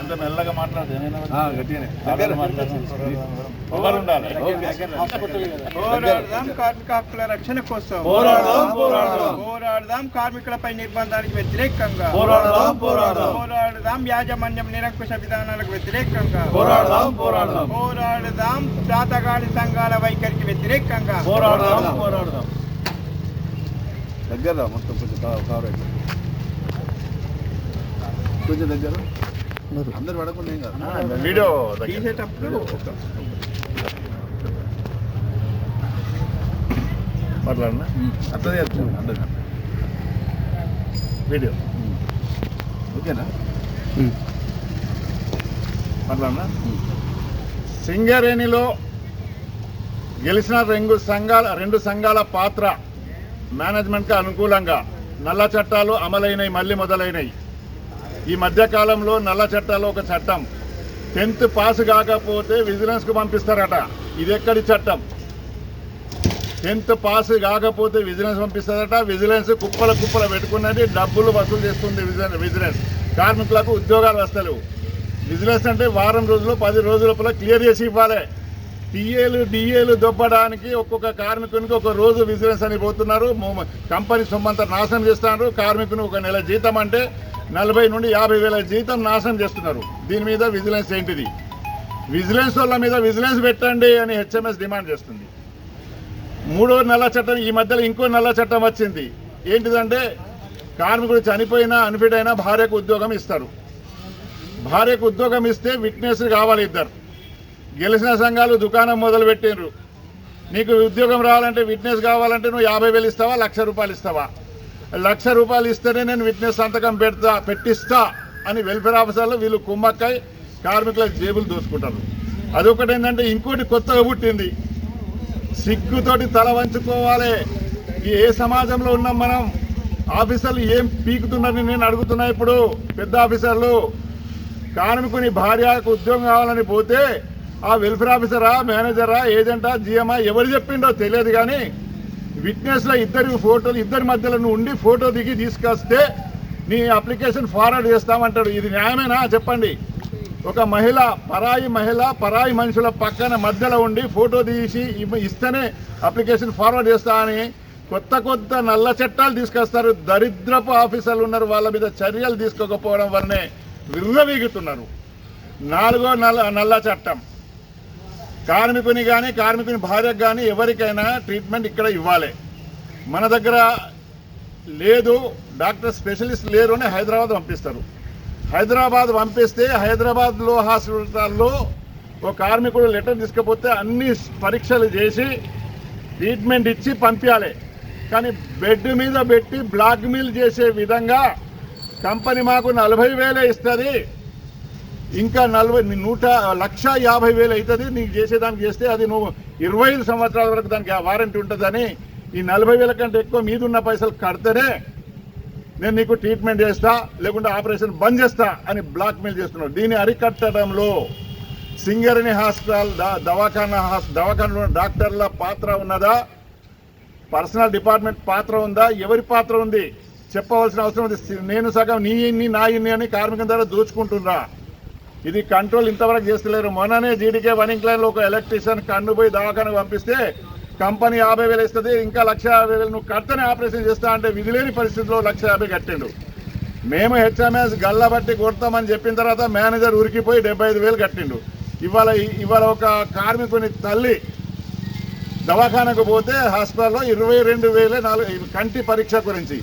ఎంత మెల్లగా కార్మిక హక్కుల రక్షణ కోసం. పోరాడదాం, కార్మికులపై నిర్బంధానికి వ్యతిరేకంగా. పోరాడదాం, పోరాడదాం. యాజమాన్యం నిరంకుశ విధానాలకు వ్యతిరేకంగా. పోరాడదాం పోరాడదాం. జాతగాడి సంఘాల వైఖరికి వ్యతిరేకంగా. పోరాడదాం పోరాడదాం. దగ్గర మొత్తం కొంచెం కవర్ కొంచెం దగ్గర. అందరు పడకుండా ఏం కాదు. వీడియో. తీసేటప్పుడు మాట్లాడనా? అట్లా అందరు వీడియో. ఓకేనా? మాట్లాడనా? సింగరేణిలో గెలిచిన రెండు సంఘాల రెండు సంఘాల పాత్ర మేనేజ్మెంట్కి అనుకూలంగా నల్ల చట్టాలు అమలైనవి మళ్ళీ మొదలైనవి ఈ మధ్యకాలంలో నల్ల చట్టాలు ఒక చట్టం. టెన్త్ పాస్ కాకపోతే విజిలెన్స్కు పంపిస్తారట. ఇది ఎక్కడి చట్టం? టెన్త్ పాస్ కాకపోతే విజిలెన్స్ పంపిస్తారట. విజిలెన్స్ కుప్పల కుప్పల పెట్టుకున్నది డబ్బులు వసూలు చేస్తుంది విజిలెన్స్. కార్మికులకు ఉద్యోగాలు వస్తలేవు. విజిలెన్స్ అంటే వారం రోజులు పది రోజుల లోపల క్లియర్ చేసి ఇవ్వాలి. టీఏలు డిఏలు దొబ్బడానికి ఒక్కొక్క కార్మికునికి ఒక రోజు విజిలెన్స్ అని పోతున్నారు. కంపెనీ సొమ్మంతా నాశనం చేస్తున్నారు. కార్మికుని ఒక నెల జీతం అంటే నలభై నుండి యాభై వేల జీతం నాశనం చేస్తున్నారు. దీని మీద విజిలెన్స్ ఏంటిది? విజిలెన్స్ వాళ్ళ మీద విజిలెన్స్ పెట్టండి అని హెచ్ఎంఎస్ డిమాండ్ చేస్తుంది. మూడో నల్ల చట్టం ఈ మధ్యలో ఇంకో నల్ల చట్టం వచ్చింది. ఏంటిదంటే కార్మికుడు చనిపోయినా అన్ఫిట్ అయినా భార్యకు ఉద్యోగం ఇస్తారు. భార్యకు ఉద్యోగం ఇస్తే విట్నెస్ కావాలి ఇద్దరు. గెలిచిన సంఘాలు దుకాణం మొదలు పెట్టిండ్రు నీకు ఉద్యోగం రావాలంటే విట్నెస్ కావాలంటే నువ్వు యాభై వేలు ఇస్తావా లక్ష రూపాయలు ఇస్తావా? లక్ష రూపాయలు ఇస్తేనే నేను విట్నెస్ సంతకం పెడతా పెట్టిస్తా అని వెల్ఫేర్ ఆఫీసర్లు వీళ్ళు కుమ్మక్కై కార్మికుల జేబులు దోసుకుంటారు. అదొకటి ఏంటంటే ఇంకోటి కొత్తగా పుట్టింది. సిగ్గుతోటి తల వంచుకోవాలి. ఏ సమాజంలో ఉన్నాం మనం? ఆఫీసర్లు ఏం పీకుతున్నారని నేను అడుగుతున్నా ఇప్పుడు పెద్ద ఆఫీసర్లు. కార్మికుని భార్యకు ఉద్యోగం కావాలని పోతే ఆ వెల్ఫేర్ ఆఫీసరా మేనేజరా ఏజెంటా జిఎంఆ ఎవరు చెప్పిండో తెలియదు కానీ విట్నెస్లో ఇద్దరి ఫోటోలు ఇద్దరి మధ్యలో నువ్వు ఉండి ఫోటో దిగి తీసుకొస్తే నీ అప్లికేషన్ ఫార్వర్డ్ చేస్తామంటాడు. ఇది న్యాయమేనా? చెప్పండి. ఒక మహిళ పరాయి మహిళ పరాయి మనుషుల పక్కన మధ్యలో ఉండి ఫోటో తీసి ఇస్తేనే అప్లికేషన్ ఫార్వర్డ్ చేస్తా అని కొత్త కొత్త నల్ల చట్టాలు తీసుకొస్తారు. దరిద్రపు ఆఫీసర్లు ఉన్నారు. వాళ్ళ మీద చర్యలు తీసుకోకపోవడం వల్లనే విర్రవీగుతున్నారు. నాలుగో నల్ల నల్ల చట్టం. కార్మికుని కానీ కార్మికుని భార్యకు కానీ ఎవరికైనా ట్రీట్మెంట్ ఇక్కడ ఇవ్వాలి. మన దగ్గర లేదు డాక్టర్ స్పెషలిస్ట్ లేరు అని హైదరాబాద్ పంపిస్తారు. హైదరాబాద్ పంపిస్తే హైదరాబాద్లో హాస్పిటల్లో ఓ కార్మికుడు లెటర్ తీసుకపోతే అన్ని పరీక్షలు చేసి ట్రీట్మెంట్ ఇచ్చి పంపించాలి. కానీ బెడ్ మీద పెట్టి బ్లాక్మెయిల్ చేసే విధంగా కంపెనీ మాకు నలభై వేలే ఇస్తుంది. ఇంకా నలభై నూట లక్ష యాభై వేలు అవుతుంది నీకు చేసేదానికి చేస్తే అది నువ్వు ఇరవై ఐదు సంవత్సరాల వరకు దానికి వారంటీ ఉంటుందని ఈ నలభై వేల కంటే ఎక్కువ మీదున్న పైసలు కడితేనే నేను నీకు ట్రీట్మెంట్ చేస్తా లేకుంటే ఆపరేషన్ బంద్ చేస్తా అని బ్లాక్ మెయిల్ చేస్తున్నాడు. దీన్ని అరికట్టడంలో సింగరేణి హాస్పిటల్ దవాఖానా హాస్ దవాఖానా డాక్టర్ల పాత్ర ఉన్నదా? పర్సనల్ డిపార్ట్మెంట్ పాత్ర ఉందా? ఎవరి పాత్ర ఉంది? చెప్పవలసిన అవసరం ఉంది. నేను సగం నీ ఇన్ని నా ఇన్ని అని కార్మికుల ద్వారా దోచుకుంటున్నా. ఇది కంట్రోల్ ఇంతవరకు చేస్తలేరు మొన్ననే జీడీకే వన్ ఇంక్లైన్లో ఒక ఎలక్ట్రీషియన్ కన్ను పోయి దవాఖానకు పంపిస్తే కంపెనీ యాభై వేలు ఇస్తుంది ఇంకా లక్ష యాభై వేలు. నువ్వు కడితేనే ఆపరేషన్ చేస్తా అంటే విధి లేని పరిస్థితిలో లక్ష యాభై కట్టిండు. మేము హెచ్ఎంఎస్ గల్లబట్టి కొడతామని చెప్పిన తర్వాత మేనేజర్ ఉరికిపోయి డెబ్బై ఐదు వేలు కట్టిండు. ఇవాళ ఇవాళ ఒక కార్మికుని తల్లి దవాఖానకు పోతే హాస్పిటల్లో ఇరవై రెండు వేలే నాలుగు కంటి పరీక్ష గురించి.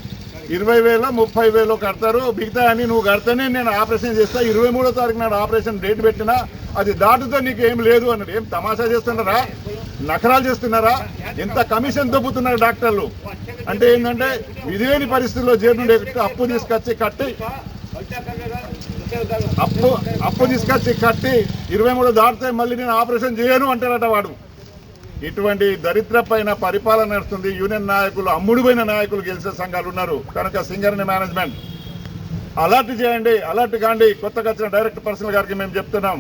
ఇరవై వేల ముప్పై వేలు కడతారు. మిగతా అని నువ్వు కడితేనే నేను ఆపరేషన్ చేస్తా. ఇరవై మూడో తారీఖు నాడు ఆపరేషన్ డేట్ పెట్టినా అది దాటుతో నీకు ఏం లేదు అన్నాడు. ఏం తమాషా చేస్తున్నారా? నకరాలు చేస్తున్నారా? ఎంత కమిషన్ దొబ్బుతున్నారు డాక్టర్లు? అంటే ఏంటంటే విధేని పరిస్థితుల్లో చేరుండే అప్పు తీసుకొచ్చి కట్టి అప్పు అప్పు తీసుకొచ్చి కట్టి ఇరవై మూడు దాటితే మళ్ళీ నేను ఆపరేషన్ చేయను అంటారట వాడు. ఇటువంటి దరిద్రపైన పరిపాలన నడుస్తుంది. యూనియన్ నాయకులు అమ్ముడుపోయిన నాయకులు గెలిచే సంఘాలు ఉన్నారు. కనుక సింగర్ని మేనేజ్మెంట్ అలర్ట్ చేయండి అలర్ట్ కాండి. కొత్తగా వచ్చిన డైరెక్ట్ పర్సనల్ గారికి మేము చెప్తున్నాం.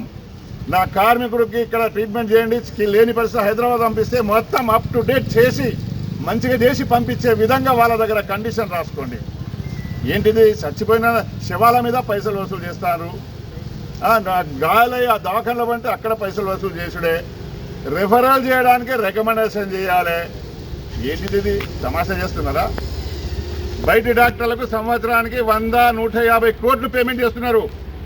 నా కార్మికుడికి ఇక్కడ ట్రీట్మెంట్ చేయండి. స్కిల్ లేని పరిస్థితి హైదరాబాద్ పంపిస్తే మొత్తం అప్ టు డేట్ చేసి మంచిగా చేసి పంపించే విధంగా వాళ్ళ దగ్గర కండిషన్ రాసుకోండి. ఏంటిది? చచ్చిపోయిన శవాల మీద పైసలు వసూలు చేస్తారు. నా గాయాలయ్యి ఆ దవాఖానలో పంటే అక్కడ పైసలు వసూలు చేసుడే. రిఫరల్ చేయడానికి రికమెండేషన్ చేయాలి. ఏంటిది తమాషా చేస్తున్నారా? బయటి డాక్టర్లకు సంవత్సరానికి వంద నూట యాభై కోట్లు పేమెంట్ చేస్తున్నారు.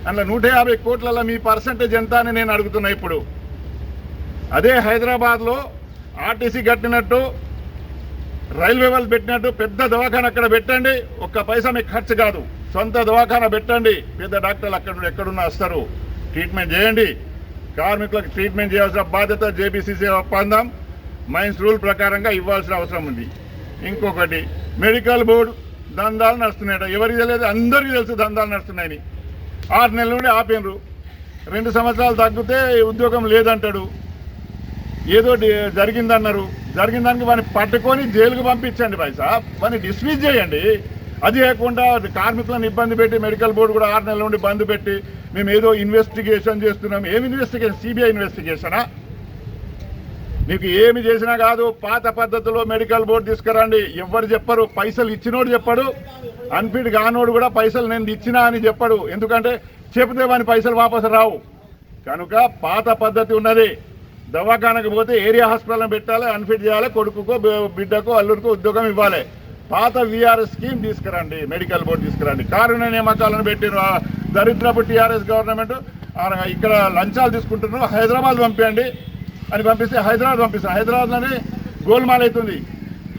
అందులో నూట యాభై కోట్లలో మీ పర్సంటేజ్ ఎంత అని నేను అడుగుతున్నా ఇప్పుడు. అదే హైదరాబాద్లో ఆర్టీసీ కట్టినట్టు రైల్వే వాళ్ళు పెట్టినట్టు పెద్ద దవాఖాన అక్కడ పెట్టండి. ఒక్క పైసా మీకు ఖర్చు కాదు. సొంత దవాఖాన పెట్టండి. పెద్ద డాక్టర్లు అక్కడ ఎక్కడున్నా వస్తారు. ట్రీట్మెంట్ చేయండి. కార్మికులకు ట్రీట్మెంట్ చేయాల్సిన బాధ్యత జేబీసీసీ ఒప్పందం. మైన్స్ రూల్ ప్రకారంగా ఇవ్వాల్సిన అవసరం ఉంది. ఇంకొకటి మెడికల్ బోర్డు దందాలు నడుస్తున్నాయట. ఎవరికి తెలియదు? అందరికీ తెలుసు దందాలు నడుస్తున్నాయని. ఆరు నెలల నుండి ఆపినరు రెండు సంవత్సరాలు తగ్గితే ఉద్యోగం లేదంటాడు. ఏదో జరిగిందన్నారు. జరిగిన దానికి వాడిని పట్టుకొని జైలుకు పంపించండి పైసా వాడిని డిస్మిస్ చేయండి. అది కాకుండా కార్మికులను ఇబ్బంది పెట్టి మెడికల్ బోర్డు కూడా ఆరు నెలల నుండి బంద్ పెట్టి మేము ఏదో ఇన్వెస్టిగేషన్ చేస్తున్నాం. ఏమి ఇన్వెస్టిగేషన్ సిబిఐ ఇన్వెస్టిగేషనా మీకు ఏమి చేసినా కాదు పాత పద్ధతిలో మెడికల్ బోర్డు తీసుకురండి. ఎవ్వరు చెప్పరు? పైసలు ఇచ్చినోడు చెప్పడు. అన్ఫిట్ కానోడు కూడా పైసలు నేను ఇచ్చినా అని చెప్పడు. ఎందుకంటే చెబితే వాని పైసలు వాపసు రావు. కనుక పాత పద్ధతి ఉన్నది. దవాఖానకు పోతే ఏరియా హాస్పిటల్ పెట్టాలి అన్ఫిట్ చేయాలి కొడుకుకో బిడ్డకు బిడ్డకో అల్లుడికో ఉద్యోగం ఇవ్వాలి. పాత విఆర్ఎస్ స్కీమ్ తీసుకురండి మెడికల్ బోర్డు తీసుకురండి. కారుణ్య నియామకాలను పెట్టిన దరిద్రపు టీఆర్ఎస్ గవర్నమెంట్ ఇక్కడ లంచాలు తీసుకుంటున్నారు. హైదరాబాద్ పంపించండి అని పంపిస్తే హైదరాబాద్ పంపిస్తాను హైదరాబాద్లోనే గోల్మాల్ అవుతుంది.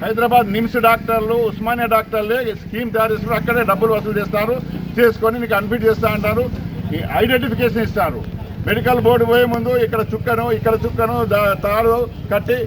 హైదరాబాద్ నిమ్స్ డాక్టర్లు ఉస్మానియా డాక్టర్లే స్కీమ్ తయారు చేస్తారు అక్కడే డబ్బులు వసూలు చేస్తారు. చేసుకొని నీకు అన్ఫిట్ చేస్తా అంటారు. ఈ ఐడెంటిఫికేషన్ ఇస్తారు. మెడికల్ బోర్డు పోయే ముందు ఇక్కడ చుక్కను ఇక్కడ చుక్కను తాడు కట్టి